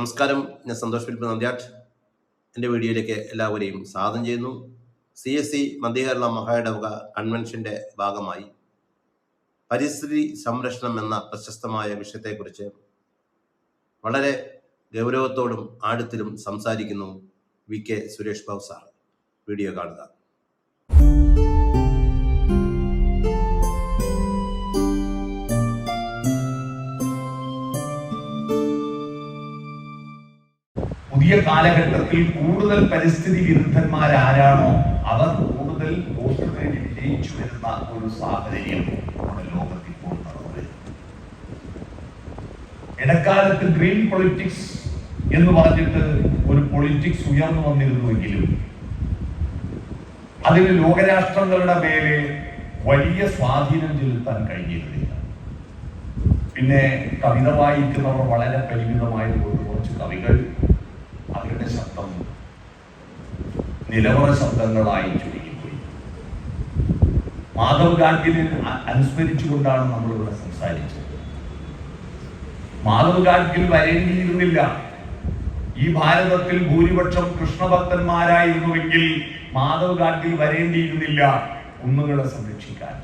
നമസ്കാരം. ഞാൻ സന്തോഷ് ഫിലിപ്പ് നന്ദ്യാട്ട്. എന്റെ വീഡിയോയിലേക്ക് എല്ലാവരെയും സ്വാഗതം ചെയ്യുന്നു. സി എസ് സി മധ്യകേരള മഹായിടവക കൺവെൻഷന്റെ ഭാഗമായി പരിസ്ഥിതി സംരക്ഷണം എന്ന പ്രശസ്തമായ വിഷയത്തെക്കുറിച്ച് വളരെ ഗൗരവത്തോടും ആഴത്തിലും സംസാരിക്കുന്നു V K Suresh Babu sir. Video കാണുക. പുതിയ കാലഘട്ടത്തിൽ കൂടുതൽ പരിസ്ഥിതി വിരുദ്ധന്മാരാരാണോ അവർ കൂടുതൽ വോട്ട് നേടി വിജയിച്ചു വരുന്ന ഒരു സാഹചര്യം നമ്മുടെ ലോകത്തിൽ ഇപ്പോൾ ഇടക്കാലത്ത് ഗ്രീൻ പൊളിറ്റിക്സ് എന്ന് പറഞ്ഞിട്ട് ഒരു പൊളിറ്റിക്സ് ഉയർന്നു വന്നിരുന്നുവെങ്കിലും അതിന് ലോകരാഷ്ട്രങ്ങളുടെ മേലെ വലിയ സ്വാധീനം ചെലുത്താൻ കഴിഞ്ഞിരുന്നില്ല. പിന്നെ കവിത വായിക്കുന്നവർ വളരെ പരിമിതമായതുകൊണ്ട് കുറച്ച് കവികൾ അവരുടെ ശബ്ദം നിലവറ ശബ്ദങ്ങളായി ചുരുങ്ങിപ്പോയി. മാധവ് ഗാഡ്ഗിലിൽ അനുസ്മരിച്ചുകൊണ്ടാണ് നമ്മളിവിടെ സംസാരിച്ചത്. മാധവ് ഗാഡ്ഗിൽ വരേണ്ടിയിരുന്നില്ല. ഈ ഭാരതത്തിൽ ഭൂരിപക്ഷം കൃഷ്ണഭക്തന്മാരായിരുന്നുവെങ്കിൽ മാധവ് ഗാഡ്ഗിൽ വരേണ്ടിയിരുന്നില്ല കുന്നുകളെ സംരക്ഷിക്കാൻ.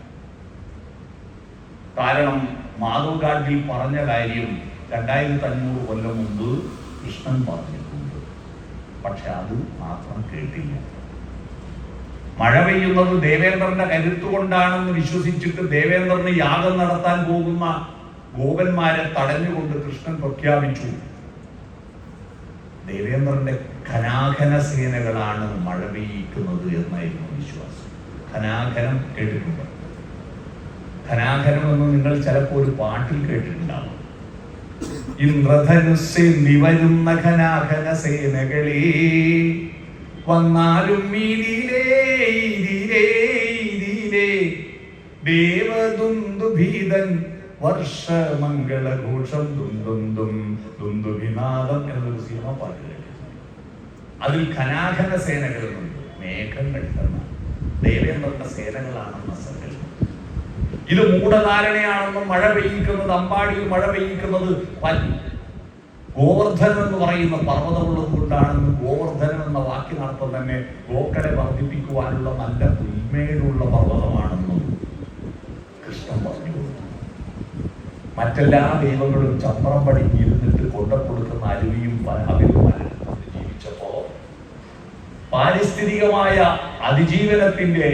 കാരണം മാധവ് ഗാഡ്ഗിൽ പറഞ്ഞ കാര്യം രണ്ടായിരത്തി അഞ്ഞൂറ് കൊല്ലം മുമ്പ് കൃഷ്ണൻ പറഞ്ഞിട്ടുണ്ട് പക്ഷെ അത് മാത്രം കേട്ടില്ല. മഴ പെയ്യുന്നത് ദേവേന്ദ്രന്റെ കരുത്തുകൊണ്ടാണെന്ന് വിശ്വസിച്ചിട്ട് ദേവേന്ദ്രന് യാഗം നടത്താൻ പോകുന്ന ഗോപന്മാരെ തടഞ്ഞുകൊണ്ട് കൃഷ്ണൻ പ്രഖ്യാപിച്ചു ദേവേന്ദ്രന്റെ ഖനാഖന സേനകളാണ് മഴ പെയ്യിക്കുന്നത് എന്നായിരുന്നു വിശ്വാസം. ഖനാഖനം കേട്ടിട്ടുണ്ട്? ഖനാഖനം എന്ന് നിങ്ങൾ ചിലപ്പോൾ ഒരു പാട്ടിൽ കേട്ടിട്ടുണ്ടാവും. ഇന്ദ്രധനുസ്സിൽ നിവരുന്ന ഖനാഖന സേനകളെ വന്നാലും ദേവദുന്ദുഭീതൻ വർഷമംഗളഘോഷം ദുന്ദുന്ദും ദുന്ദുഭിനാദം എന്നൊരു സിനിമ പാട്ട് അതിൽ ഖനാഖന സേനകളുണ്ട്. മേഘങ്ങൾ എന്നാണ് ദേവേന്ദ്രന്റെ സേനകളാണെന്ന ഇത് മൂഢധാരണയാണെന്നും മഴ പെയ്യിക്കുന്നത് അമ്പാടിയിൽ മഴ പെയ്യിക്കുന്നത് ഗോവർദ്ധനം എന്ന് പറയുന്ന പർവതമുള്ളത് കൊണ്ടാണെന്ന് ഗോവർദ്ധനം എന്ന വാക്കിനർത്ഥം തന്നെ ഗോക്കളെ വർദ്ധിപ്പിക്കുവാനുള്ള നല്ല പുൽമേലുള്ള പർവതമാണെന്നും കൃഷ്ണൻ പറഞ്ഞു. മറ്റെല്ലാ ദൈവങ്ങളും ചത്രം പടിഞ്ഞിരുന്നിട്ട് കൊണ്ടക്കൊടുക്കുന്ന അരുവിയും മലരും ജീവിച്ചപ്പോ പാരിസ്ഥിതികമായ അതിജീവനത്തിന്റെ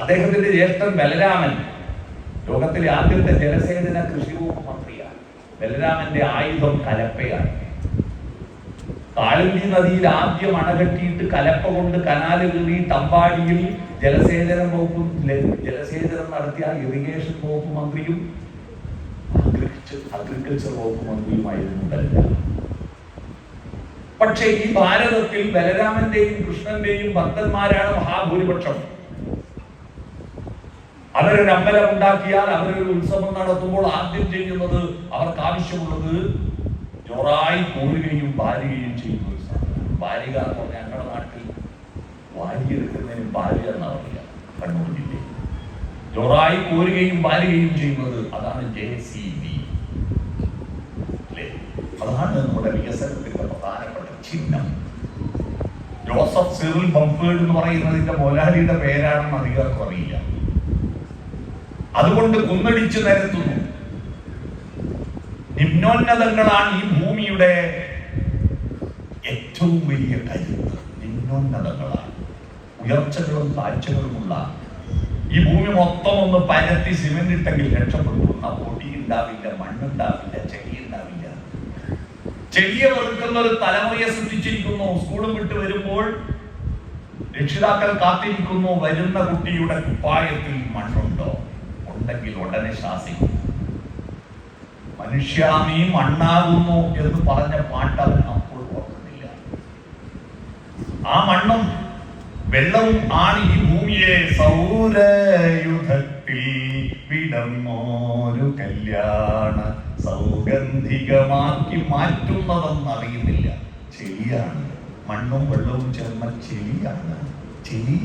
അദ്ദേഹത്തിന്റെ ജ്യേഷ്ഠൻ ബലരാമൻ ലോകത്തിലെ ആദ്യത്തെ ജലസേചന കൃഷി മന്ത്രിയാണ്. ബലരാമന്റെ ആയുധം കലപ്പയാണ്. കാളിന്തി നദിയിൽ ആദ്യം അണകെട്ടിയിട്ട് കലപ്പ കൊണ്ട് കനാല് കീറി തമ്പാടിയിൽ ജലസേചന വകുപ്പ് ജലസേചനം നടത്തിയ ഇറിഗേഷൻ വകുപ്പ് മന്ത്രിയും അഗ്രികൾച്ചർ വകുപ്പ് മന്ത്രിയുമായിരുന്നു പക്ഷേ ഈ ഭാരതത്തിൽ ബലരാമന്റെയും കൃഷ്ണന്റെയും ഭക്തന്മാരാണ് മഹാഭൂരിപക്ഷം. അവരൊരു അമ്പലം ഉണ്ടാക്കിയാൽ അവരൊരു ഉത്സവം നടത്തുമ്പോൾ ആദ്യം ചെയ്യുന്നത് അവർക്ക് ആവശ്യമുള്ളത് ജോറായി കോരുകയും ഭാര്യയും ചെയ്യുന്ന ഒരു സാധനം. ഭാര്യ എന്ന് പറഞ്ഞാൽ ഞങ്ങളുടെ നാട്ടിൽ വാരിയെടുക്കുന്നതിന് ഭാര്യ എന്നാണ് പറയുക കണ്ണൂർ ജില്ലയിൽ ജോറായി കോരുകയും ഭാര്യയും ചെയ്യുന്നത് അതാണ് ജെ സി ബി. അതാണ് നമ്മുടെ വികസനത്തിന്റെ പ്രധാനപ്പെട്ട ചിഹ്നം. ജോസഫ് സിറിൽ ബംഫേർഡ് എന്ന് പറയുന്നതിന്റെ മൊലാലിയുടെ പേരാണെന്ന് അധികാർക്കും അറിയില്ല. അതുകൊണ്ട് കുന്നടിച്ചു നിരത്തുന്നു നിമ്നോന്നതങ്ങളാണ് ഈ ഭൂമിയുടെ ഏറ്റവും വലിയ കരുത്ത്. നിമ്നോന്നതങ്ങളാണ്. ഉയർച്ചകളും താഴ്ചകളുമുള്ള. ഈ ഭൂമി മൊത്തം ഒന്ന് പരത്തി സിമെന്റ് ഇട്ടെങ്കിൽ രക്ഷപ്പെടുന്ന പൊടി ഉണ്ടാവില്ല മണ്ണുണ്ടാവില്ല ചെടി ഉണ്ടാവില്ല ചെടിയെ വെറുക്കുന്ന ഒരു തലമുറയെ സൃഷ്ടിച്ചിരിക്കുന്നു. സ്കൂളും വിട്ട് വരുമ്പോൾ രക്ഷിതാക്കൾ കാത്തിരിക്കുന്നു വരുന്ന കുട്ടിയുടെ കുപ്പായത്തിൽ മണ്ണുണ്ടോ? ഉണ്ടെങ്കിൽ ഉടനെ ശാസിക്കും. മനുഷ്യ നീ മണ്ണാകുന്നു എന്ന് പറഞ്ഞ പാട്ട് അവൻ അപ്പോൾ ഓർക്കുന്നില്ല. ആ മണ്ണും വെള്ളവും ആണ് ഈ ഭൂമിയെ സൗരയുധത്തിൽ വിടർന്നോരു കല്യാണ സൗഗന്ധികമാക്കി മാറ്റുന്നതെന്ന് അറിയുന്നില്ല ചെളിയാണ്. മണ്ണും വെള്ളവും ചേർന്ന ചെളിയാണ്. ചെളി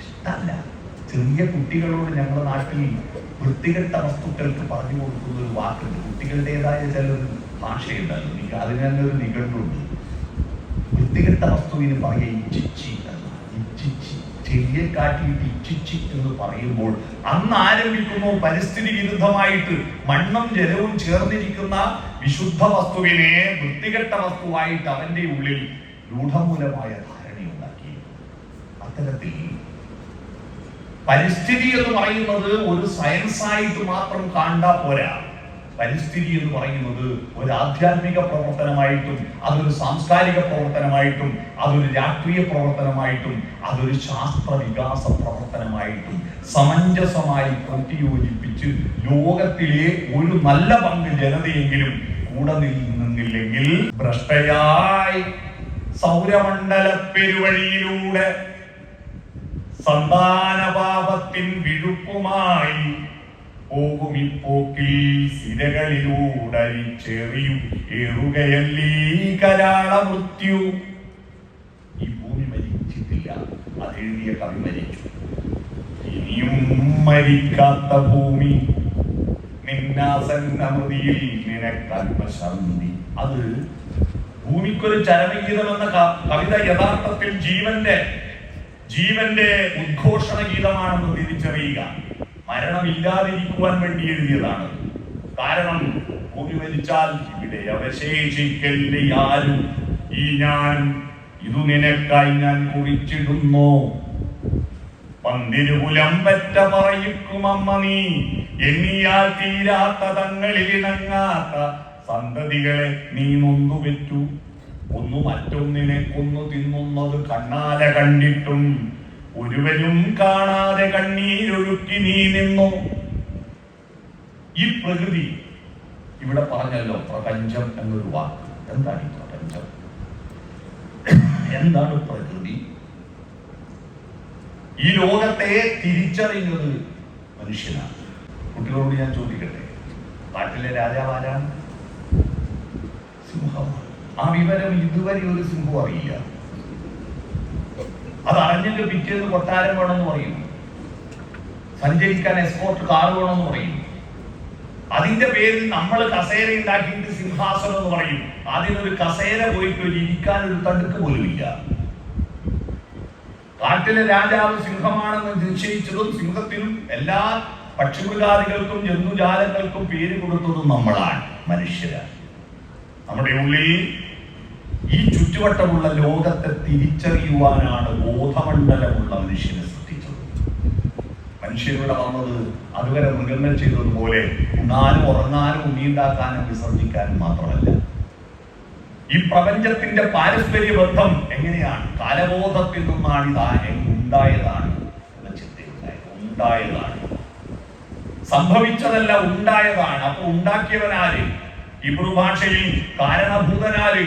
ഇഷ്ടമല്ല ചെറിയ കുട്ടികളോട് ഞങ്ങളുടെ നാട്ടിൽ വൃത്തികെട്ട വസ്തുക്കൾക്ക് പറഞ്ഞു കൊടുക്കുന്ന ഒരു വാക്കുണ്ട്. കുട്ടികളുടേതായ ചിലൊരു ഭാഷയുണ്ടായിരുന്നു. എനിക്ക് അതിന് തന്നെ ഒരു നിഘണ്ടുണ്ട്. വൃത്തികെട്ട വസ്തുവിന് പറയുക ഇച്ചിച്ചി. ഇച്ചിച്ചി ചെല്ലിയെ കാട്ടിയിട്ട് ഇച്ഛിച്ചി എന്ന് പറയുമ്പോൾ അന്ന് ആരംഭിക്കുന്നു പരിസ്ഥിതി വിരുദ്ധമായിട്ട്. മണ്ണും ജലവും ചേർന്നിരിക്കുന്ന വിശുദ്ധ വസ്തുവിനെ വൃത്തികെട്ട വസ്തുവായിട്ട് അവന്റെ ഉള്ളിൽ രൂഢമൂലമായ ധാരണയുണ്ടാക്കി. അത്തരത്തിൽ പരിസ്ഥിതി എന്ന് പറയുന്നത് ഒരു സയൻസ് ആയിട്ട് മാത്രം കാണ്ട പോരാ. പരിസ്ഥിതി എന്ന് പറയുന്നത് ഒരു ആധ്യാത്മിക പ്രവർത്തനമായിട്ടും അതൊരു സാംസ്കാരിക പ്രവർത്തനമായിട്ടും അതൊരു രാഷ്ട്രീയ പ്രവർത്തനമായിട്ടും അതൊരു ശാസ്ത്ര വികാസ പ്രവർത്തനമായിട്ടും സമഞ്ജസമായി കൂട്ടിയോജിപ്പിച്ച് ലോകത്തിലെ ഒരു നല്ല പങ്ക് ജനതയെങ്കിലും കൂടെ നിന്നില്ലെങ്കിൽ ഭ്രഷ്ടയായി സൗരമണ്ഡല പെരുവഴിയിലൂടെ സന്താനപാപത്തിൻ വിഴുപ്പുമായി പോകും ഇപ്പോക്കിൽ സിരകളിലൂടരിച്ചെറിയും ഏറുകയല്ലേ കരാള മൃത്യു? ഈ ഭൂമി മരിച്ചിട്ടില്ല. അതെഴുതിയ കവി മരിച്ചു. ഇനിയും മരിക്കാത്ത ഭൂമി നിന്നാസന്നമൃതിയിൽ നിനക്കൽപശാന്തി അത് ഭൂമിക്കൊരു ചരമഗീതം എന്ന കവിത യഥാർത്ഥത്തിൽ ജീവന്റെ ജീവന്റെ ഉദ്ഘോഷണ ഗീതമാണെന്ന് തിരിച്ചറിയുക. മരണമില്ലാതിരിക്കുവാൻ വേണ്ടി എഴുതിയതാണ്. കാരണം ഭൂമി മരിച്ചാൽ ഇവിടെ അവശേഷിക്കല്ലേ ആരും? ഈ ഞാൻ ഇതു നിനക്കായി ഞാൻ കുറിച്ചിടുന്നു. പന്തിരുകുലം പറ്റ പറയിക്കുമമ്മ നീ. എണ്ണിയാൽ തീരാത്ത തങ്ങളിൽ ഇണങ്ങാത്ത സന്തതികളെ നീ നൊന്തുപെറ്റു. ഒന്നു മറ്റൊന്നിനെ കൊന്നു തിന്നുന്നത് കണ്ണാലെ കണ്ടിട്ടും. ഒരുവനും കാണാതെ കണ്ണീരൊഴുക്കി നീ നിന്നു. ഈ പ്രകൃതി ഇവിടെ പറഞ്ഞല്ലോ പ്രപഞ്ചം എന്നൊരു വാക്ക്. എന്താണ് ഈ പ്രപഞ്ചം? എന്താണ് പ്രകൃതി? ഈ ലോകത്തെ തിരിച്ചറിയുന്നത് മനുഷ്യനാണ്. കുട്ടികളോട് ഞാൻ ചോദിക്കട്ടെ? കാട്ടിലെ രാജാവാരാണ്? സിംഹമാണ്. ആ വിവരം ഇതുവരെ ഒരു സിംഹം അറിയില്ല. അത് അറിഞ്ഞെങ്കിൽ പിറ്റേന്ന് കൊട്ടാരം വേണമെന്ന് പറയും. സഞ്ചരിക്കാൻ എസ്കോർട്ട് കാർ വേണമെന്ന് പറയും. അതിന്റെ പേരിൽ നമ്മൾ കസേര ഉണ്ടാക്കിയിട്ട് സിംഹാസനം എന്ന് പറയും. അതിനൊരു കസേര പോയിട്ട് ഒരു ഇരിക്കാൻ ഒരു തടുക്ക് പോലും ഇല്ല. കാട്ടിലെ രാജാവ് സിംഹമാണെന്ന് നിശ്ചയിച്ചതും സിംഹത്തിനും എല്ലാ പക്ഷിമൃഗാദികൾക്കും ജന്തുജാലങ്ങൾക്കും പേര് കൊടുത്തതും നമ്മളാണ് മനുഷ്യരാണ്. നമ്മുടെ ഉള്ളിൽ ഈ ചുറ്റുവട്ടമുള്ള ലോകത്തെ തിരിച്ചറിയുവാനാണ് ബോധമണ്ഡലമുള്ള മനുഷ്യനെ സൃഷ്ടിച്ചത്. മനുഷ്യരുടെ വന്നത് അതുവരെ മൃഗങ്ങൾ ചെയ്തതുപോലെ ഉണ്ണാനും ഉറങ്ങാനും ഉണ്ണിയുണ്ടാക്കാനും വിസർജിക്കാനും മാത്രമല്ല. ഈ പ്രപഞ്ചത്തിന്റെ പാരസ്പര്യ ബന്ധം എങ്ങനെയാണ്? കാലബോധത്തിൽ നിന്നാണ് ഇതാ ഉണ്ടായതാണ് എന്ന ചിന്തയുണ്ടായത്. ഉണ്ടായതാണ്. സംഭവിച്ചതല്ല ഉണ്ടായതാണ്. അപ്പൊ ഉണ്ടാക്കിയവൻ ആര് ഇബ്രു ഭാഷയിൽ കാരണഭൂതനാര്?